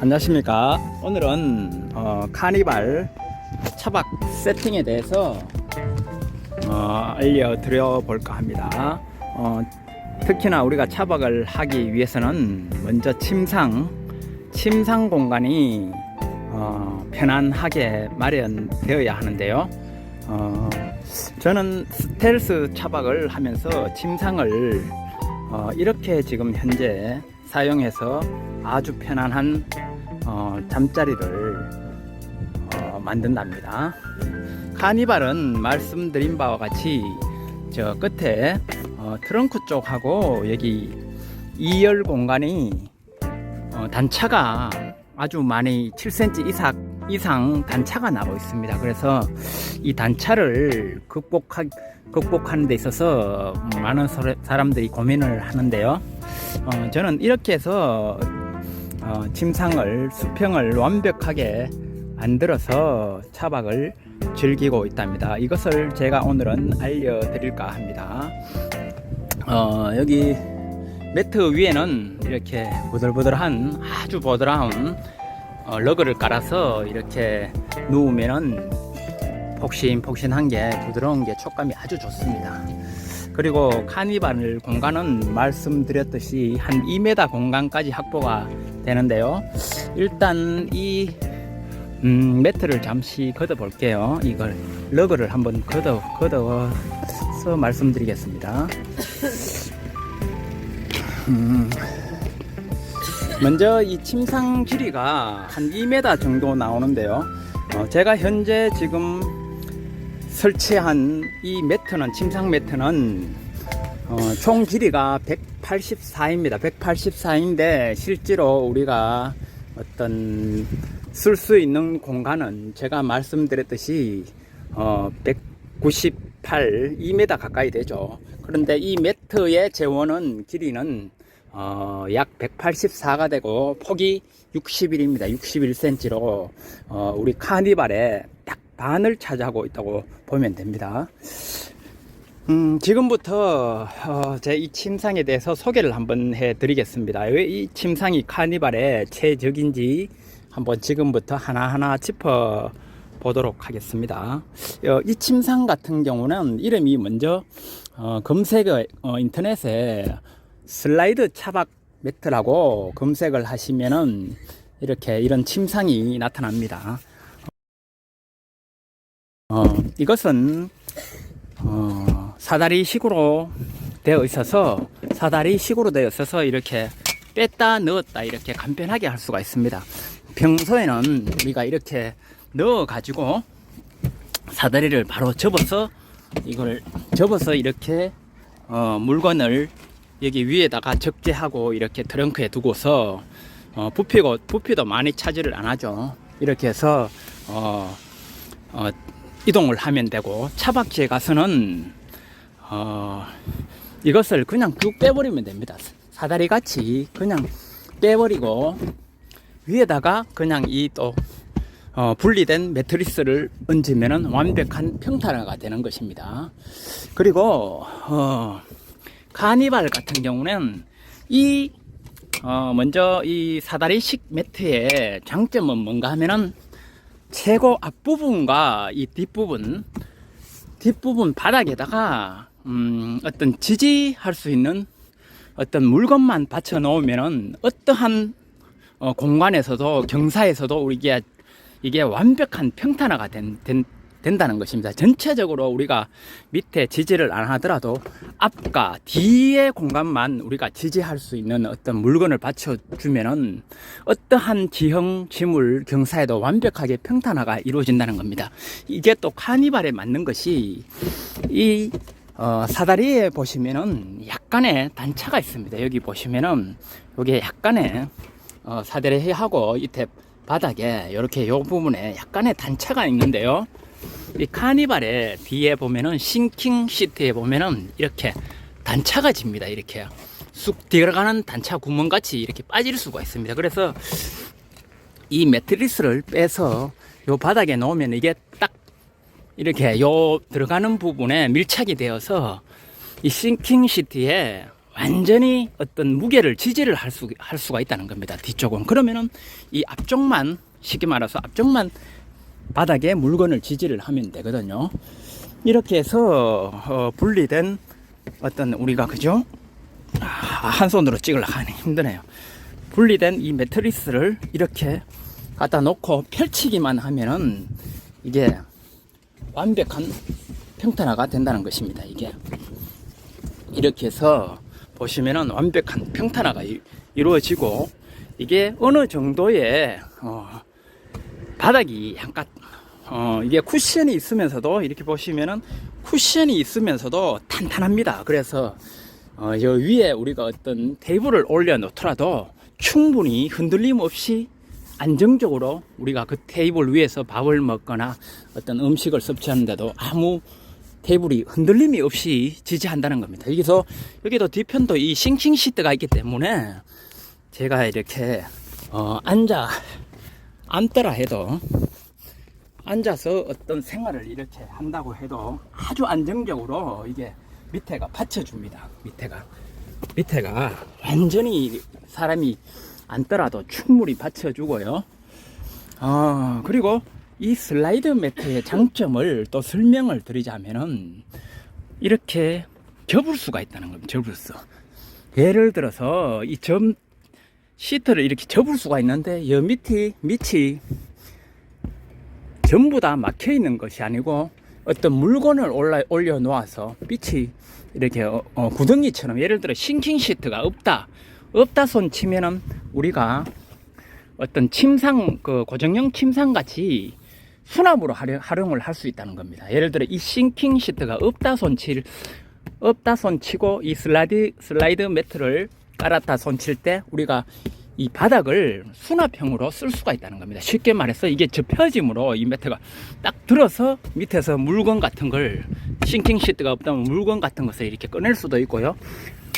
안녕하십니까. 오늘은 어, 카니발 차박 세팅에 대해서 어, 알려드려 볼까 합니다. 어, 특히나 우리가 차박을 하기 위해서는 먼저 침상 침상 공간이 어, 편안하게 마련되어야 하는데요. 어, 저는 스텔스 차박을 하면서 침상을 어, 이렇게 지금 현재 사용해서 아주 편안한 어, 잠자리를 어, 만든답니다. 카니발은 말씀드린 바와 같이 저 끝에 어, 트렁크 쪽하고 여기 2열 공간이 어, 단차가 아주 많이 7cm 이상, 이상 단차가 나고 있습니다. 그래서 이 단차를 극복하, 극복하는 데 있어서 많은 서- 사람들이 고민을 하는데요. 어, 저는 이렇게 해서 어, 침상을 수평을 완벽하게 만들어서 차박을 즐기고 있답니다. 이것을 제가 오늘은 알려드릴까 합니다. 어, 여기 매트 위에는 이렇게 보들보들한 아주 보드라운 어, 러그를 깔아서 이렇게 누우면은 폭신폭신한 게 부드러운 게 촉감이 아주 좋습니다. 그리고 카니발 공간은 말씀드렸듯이 한 2m 공간까지 확보가 되는데요. 일단 이 음, 매트를 잠시 걷어 볼게요. 이걸 러그를 한번 걷어 걷어서 말씀드리겠습니다. 음, 먼저 이 침상 길이가 한 2m 정도 나오는데요. 어, 제가 현재 지금 설치한 이 매트는 침상 매트는 어, 총 길이가 184입니다. 184인데 실제로 우리가 어떤 쓸 수 있는 공간은 제가 말씀드렸듯이 어, 198, 2m 가까이 되죠. 그런데 이 매트의 재원은 길이는 어, 약 184가 되고 폭이 61입니다. 61cm로 어, 우리 카니발의 딱 반을 차지하고 있다고 보면 됩니다. 음, 지금부터 어, 제 이 침상에 대해서 소개를 한번 해 드리겠습니다. 왜 이 침상이 카니발의 최적인지 한번 지금부터 하나하나 짚어 보도록 하겠습니다. 어, 이 침상 같은 경우는 이름이 먼저 어, 검색어 어, 인터넷에 슬라이드 차박 매트라고 검색을 하시면은 이렇게 이런 침상이 나타납니다. 어, 이것은 어, 사다리식으로 되어 있어서 사다리식으로 되어 있어서 이렇게 뺐다 넣었다 이렇게 간편하게 할 수가 있습니다. 평소에는 우리가 이렇게 넣어 가지고 사다리를 바로 접어서 이걸 접어서 이렇게 어, 물건을 여기 위에다가 적재하고 이렇게 트렁크에 두고서 어, 부피고 부피도 많이 차지를 안 하죠. 이렇게 해서 어, 어, 이동을 하면 되고 차박지에 가서는 어, 이것을 그냥 쭉 빼버리면 됩니다. 사다리 같이 그냥 빼버리고 위에다가 그냥 이또 어, 분리된 매트리스를 얹으면 완벽한 평탄화가 되는 것입니다. 그리고 어, 카니발 같은 경우는 이 어, 먼저 이 사다리식 매트의 장점은 뭔가 하면은 최고 앞부분과 이 뒷부분 뒷부분 바닥에다가 음, 어떤 지지할 수 있는 어떤 물건만 받쳐 놓으면은 어떠한 어, 공간에서도 경사에서도 우리가 이게 완벽한 평탄화가 된, 된, 된다는 것입니다. 전체적으로 우리가 밑에 지지를 안 하더라도 앞과 뒤의 공간만 우리가 지지할 수 있는 어떤 물건을 받쳐주면은 어떠한 지형, 지물, 경사에도 완벽하게 평탄화가 이루어진다는 겁니다. 이게 또 카니발에 맞는 것이 이 어, 사다리에 보시면은 약간의 단차가 있습니다. 여기 보시면은 여기에 약간의 어, 사다리하고 이태 바닥에 이렇게 요 부분에 약간의 단차가 있는데요. 이 카니발의 뒤에 보면은 싱킹 시트에 보면은 이렇게 단차가 집니다. 이렇게 쑥 들어가는 단차 구멍 같이 이렇게 빠질 수가 있습니다. 그래서 이 매트리스를 빼서 요 바닥에 놓으면 이게 딱 이렇게 요 들어가는 부분에 밀착이 되어서 이 싱킹 시트에 완전히 어떤 무게를 지지를 할, 수, 할 수가 있다는 겁니다. 뒤쪽은. 그러면은 이 앞쪽만, 쉽게 말해서 앞쪽만 바닥에 물건을 지지를 하면 되거든요. 이렇게 해서 어, 분리된 어떤 우리가 그죠? 아, 한 손으로 찍으려고 하니 힘드네요. 분리된 이 매트리스를 이렇게 갖다 놓고 펼치기만 하면은 이게 완벽한 평탄화가 된다는 것입니다. 이게 이렇게 해서 보시면은 완벽한 평탄화가 이- 이루어지고 이게 어느 정도의 어, 바닥이 약간 어, 이게 쿠션이 있으면서도 이렇게 보시면은 쿠션이 있으면서도 탄탄합니다. 그래서 어, 여 위에 우리가 어떤 테이블을 올려 놓더라도 충분히 흔들림 없이 안정적으로 우리가 그 테이블 위에서 밥을 먹거나 어떤 음식을 섭취하는데도 아무 테이블이 흔들림이 없이 지지한다는 겁니다. 여기서 여기도 뒤편도 이 싱싱 시트가 있기 때문에 제가 이렇게 어, 앉아 앉더라 해도 앉아서 어떤 생활을 이렇게 한다고 해도 아주 안정적으로 이게 밑에가 받쳐줍니다. 밑에가 밑에가 완전히 사람이 앉더라도 충분히 받쳐주고요. 아 그리고 이 슬라이드 매트의 장점을 또 설명을 드리자면은 이렇게 접을 수가 있다는 겁니다. 접을 수. 예를 들어서 이 점 시트를 이렇게 접을 수가 있는데 여 밑이 밑이 전부 다 막혀 있는 것이 아니고 어떤 물건을 올라, 올려 놓아서 빛이 이렇게 어, 어, 구덩이처럼 예를 들어 싱킹 시트가 없다 없다 손 치면은 우리가 어떤 침상 그 고정형 침상 같이 수납으로 활용, 활용 을 할 수 있다는 겁니다. 예를 들어 이 싱킹 시트가 없다 손칠 없다 손 치고 이 슬라이드 슬라이드 매트를 깔았다 손 칠 때 우리가 이 바닥을 수납형으로 쓸 수가 있다는 겁니다. 쉽게 말해서 이게 접혀짐으로 이 매트가 딱 들어서 밑에서 물건 같은 걸 싱킹 시트가 없다면 물건 같은 것을 이렇게 꺼낼 수도 있고요.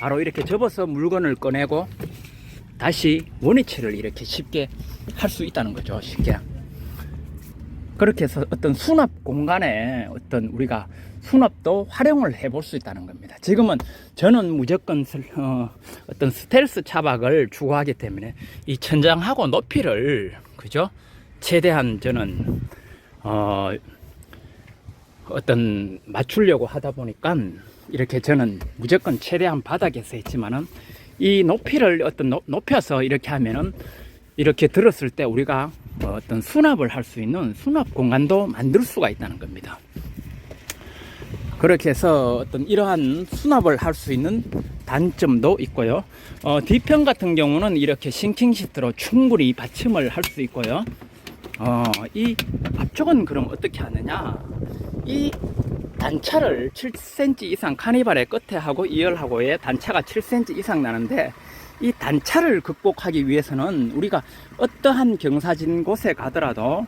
바로 이렇게 접어서 물건을 꺼내고 다시 원위치를 이렇게 쉽게 할 수 있다는 거죠. 쉽게. 그렇게 해서 어떤 수납 공간에 어떤 우리가 수납도 활용을 해볼 수 있다는 겁니다. 지금은 저는 무조건 슬- 어, 어떤 스텔스 차박을 추구하기 때문에 이 천장하고 높이를 그죠? 최대한 저는 어, 어떤 맞추려고 하다 보니까 이렇게 저는 무조건 최대한 바닥에서 했지만은 이 높이를 어떤 높- 높여서 이렇게 하면은 이렇게 들었을 때 우리가 어떤 수납을 할 수 있는 수납 공간도 만들 수가 있다는 겁니다. 그렇게 해서 어떤 이러한 수납을 할 수 있는 단점도 있고요. 어, 뒤편 같은 경우는 이렇게 싱킹 시트로 충분히 받침을 할 수 있고요. 어, 이 앞쪽은 그럼 어떻게 하느냐? 이 단차를 7cm 이상 카니발의 끝에 하고 2열하고의 단차가 7cm 이상 나는데 이 단차를 극복하기 위해서는 우리가 어떠한 경사진 곳에 가더라도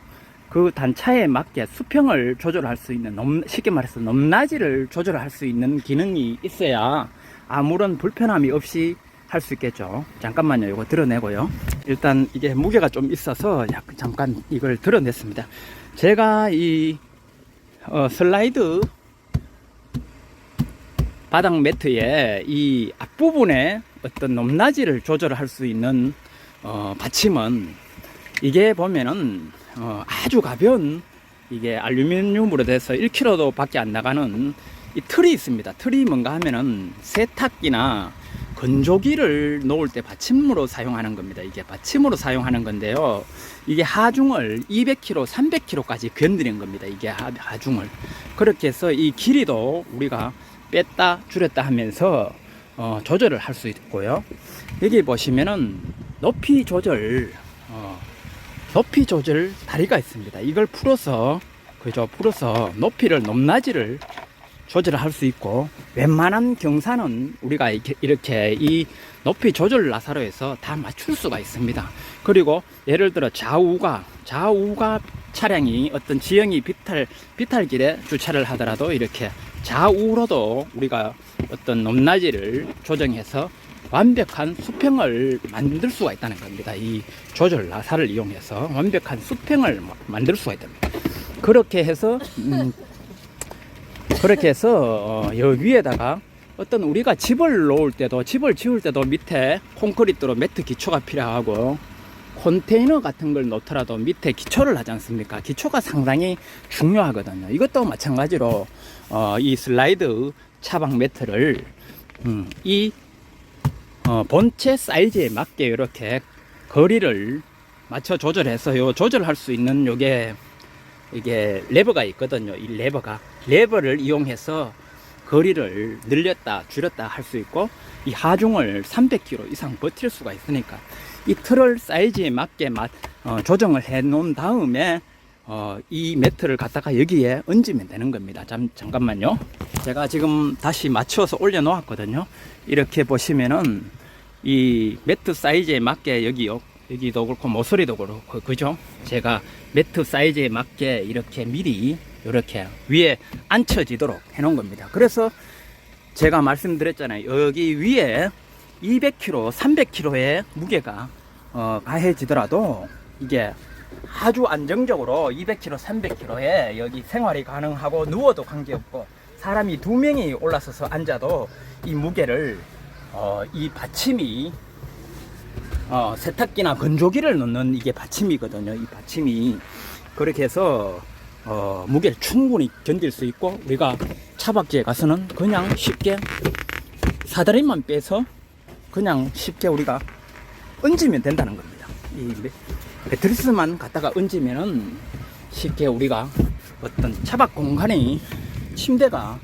그 단차에 맞게 수평을 조절할 수 있는 넘, 쉽게 말해서 넘나지를 조절할 수 있는 기능이 있어야 아무런 불편함이 없이 할 수 있겠죠. 잠깐만요. 이거 드러내고요. 일단 이게 무게가 좀 있어서 약- 잠깐 이걸 드러냈습니다. 제가 이 어, 슬라이드 바닥 매트의 이 앞부분에 어떤 높낮이를 조절할 수 있는 어, 받침은 이게 보면은 어, 아주 가벼운 이게 알루미늄으로 돼서 1kg도 밖에 안 나가는 이 틀이 있습니다. 틀이 뭔가 하면은 세탁기나 건조기를 놓을 때 받침으로 사용하는 겁니다. 이게 받침으로 사용하는 건데요. 이게 하중을 200kg, 300kg까지 견디는 겁니다. 이게 하- 하중을. 그렇게 해서 이 길이도 우리가 뺐다 줄였다 하면서 어, 조절을 할 수 있고요. 여기 보시면은 높이 조절, 어, 높이 조절 다리가 있습니다. 이걸 풀어서 그죠? 풀어서 높이를 높낮이를 조절을 할 수 있고 웬만한 경사는 우리가 이렇게, 이렇게 이 높이 조절 나사로에서 다 맞출 수가 있습니다. 그리고 예를 들어 좌우가 좌우가 차량이 어떤 지형이 비탈 비탈길에 주차를 하더라도 이렇게 좌우로도 우리가 어떤 높낮이를 조정해서 완벽한 수평을 만들 수가 있다는 겁니다. 이 조절 나사를 이용해서 완벽한 수평을 마- 만들 수가 있답니다. 그렇게 해서 음, 그렇게 해서 어, 여 위에다가 어떤 우리가 집을 놓을 때도 집을 지을 때도 밑에 콘크리트로 매트 기초가 필요하고 컨테이너 같은 걸 놓더라도 밑에 기초를 하지 않습니까? 기초가 상당히 중요하거든요. 이것도 마찬가지로 어, 이 슬라이드 차박 매트를 음, 이 어, 본체 사이즈에 맞게 이렇게 거리를 맞춰 조절해서 요 조절할 수 있는 요게 이게 레버가 있거든요. 이 레버가 레버를 이용해서 거리를 늘렸다 줄였다 할 수 있고 이 하중을 300km 이상 버틸 수가 있으니까 이 트롤 사이즈에 맞게 맞, 어, 조정을 해 놓은 다음에 어, 이 매트를 갖다가 여기에 얹으면 되는 겁니다. 잠, 잠깐만요. 제가 지금 다시 맞춰서 올려 놓았거든요. 이렇게 보시면은 이 매트 사이즈에 맞게 여기요. 여기도 그렇고 모서리도 그렇고 그죠? 제가 매트 사이즈에 맞게 이렇게 미리 이렇게 위에 앉혀지도록 해 놓은 겁니다. 그래서 제가 말씀드렸잖아요. 여기 위에 200kg, 300kg의 무게가 어, 가해지더라도 이게 아주 안정적으로 200kg, 300kg에 여기 생활이 가능하고 누워도 관계없고 사람이 두 명이 올라서서 앉아도 이 무게를 어, 이 받침이 어, 세탁기나 건조기를 넣는 이게 받침이거든요. 이 받침이 그렇게 해서 어, 무게를 충분히 견딜 수 있고 우리가 차박지에 가서는 그냥 쉽게 사다리만 빼서 그냥 쉽게 우리가 얹으면 된다는 겁니다. 이 매- 매트리스만 갖다가 얹으면은 쉽게 우리가 어떤 차박 공간이 침대가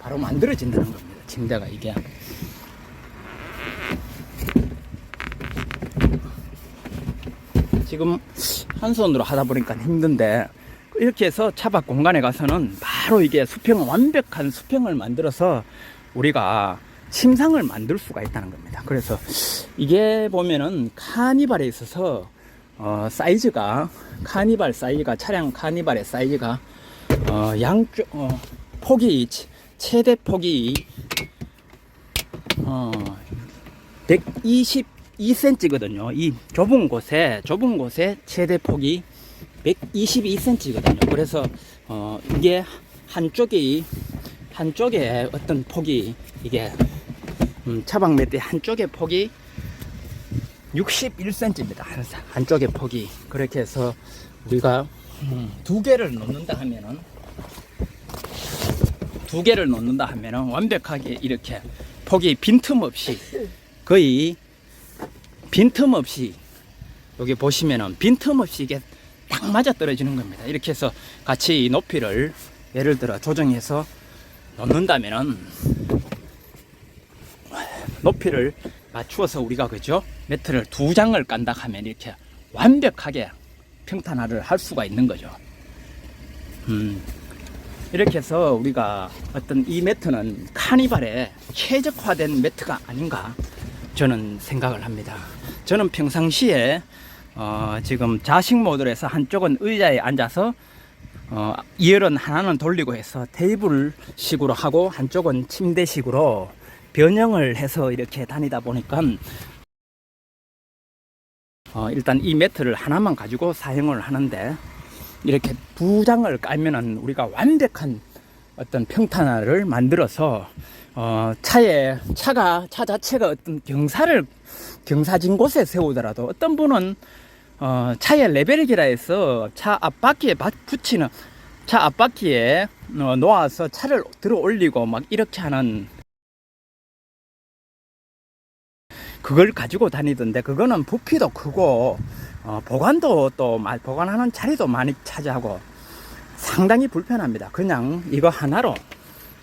바로 만들어진다는 겁니다. 침대가 이게. 지금 한 손으로 하다 보니까 힘든데 이렇게 해서 차박 공간에 가서는 바로 이게 수평 완벽한 수평을 만들어서 우리가 침상을 만들 수가 있다는 겁니다. 그래서 이게 보면은 카니발에 있어서 어, 사이즈가 카니발 사이즈가 차량 카니발의 사이즈가 어, 양쪽 어, 폭이 치- 최대 폭이 어, 122cm거든요. 이 좁은 곳에 좁은 곳에 최대 폭이 122cm거든요. 그래서 어, 이게 한쪽이 한쪽에 어떤 폭이 이게 음, 차박 매트 한쪽의 폭이 61cm입니다. 한, 한쪽의 폭이 그렇게 해서 우리가 음, 두 개를 놓는다 하면은 두 개를 놓는다 하면은 완벽하게 이렇게 폭이 빈틈없이 거의 빈틈없이 여기 보시면은 빈틈없이 이게 딱 맞아 떨어지는 겁니다. 이렇게 해서 같이 이 높이를 예를 들어 조정해서 놓는다면은 높이를 맞추어서 우리가 그죠 매트를 두 장을 깐다 하면 이렇게 완벽하게 평탄화를 할 수가 있는 거죠. 음. 이렇게 해서 우리가 어떤 이 매트는 카니발에 최적화된 매트가 아닌가 저는 생각을 합니다. 저는 평상시에 어, 지금 좌식 모드에서 한쪽은 의자에 앉아서 어, 이열은 하나는 돌리고 해서 테이블 식으로 하고 한쪽은 침대 식으로 변형을 해서 이렇게 다니다 보니까 어, 일단 이 매트를 하나만 가지고 사용을 하는데 이렇게 두 장을 깔면은 우리가 완벽한 어떤 평탄화를 만들어서 어, 차에 차가 차 자체가 어떤 경사를 경사진 곳에 세우더라도 어떤 분은 어, 차의 레벨기라 해서 차 앞바퀴에 바- 붙이는 차 앞바퀴에 어, 놓아서 차를 들어 올리고 막 이렇게 하는 그걸 가지고 다니던데 그거는 부피도 크고 어, 보관도 또 마- 보관하는 자리도 많이 차지하고 상당히 불편합니다. 그냥 이거 하나로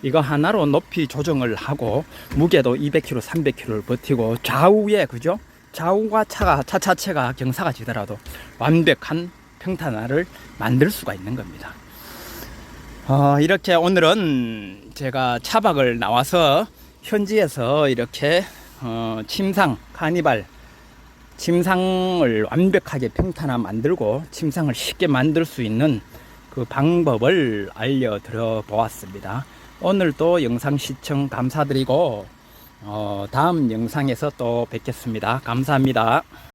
이거 하나로 높이 조정을 하고 무게도 200kg, 300kg를 버티고 좌우에 그죠? 좌우가 차가 차 자체가 경사가 지더라도 완벽한 평탄화를 만들 수가 있는 겁니다. 어, 이렇게 오늘은 제가 차박을 나와서 현지에서 이렇게 어, 침상 카니발 침상을 완벽하게 평탄화 만들고 침상을 쉽게 만들 수 있는 그 방법을 알려드려 보았습니다. 오늘도 영상 시청 감사드리고 어, 다음 영상에서 또 뵙겠습니다. 감사합니다.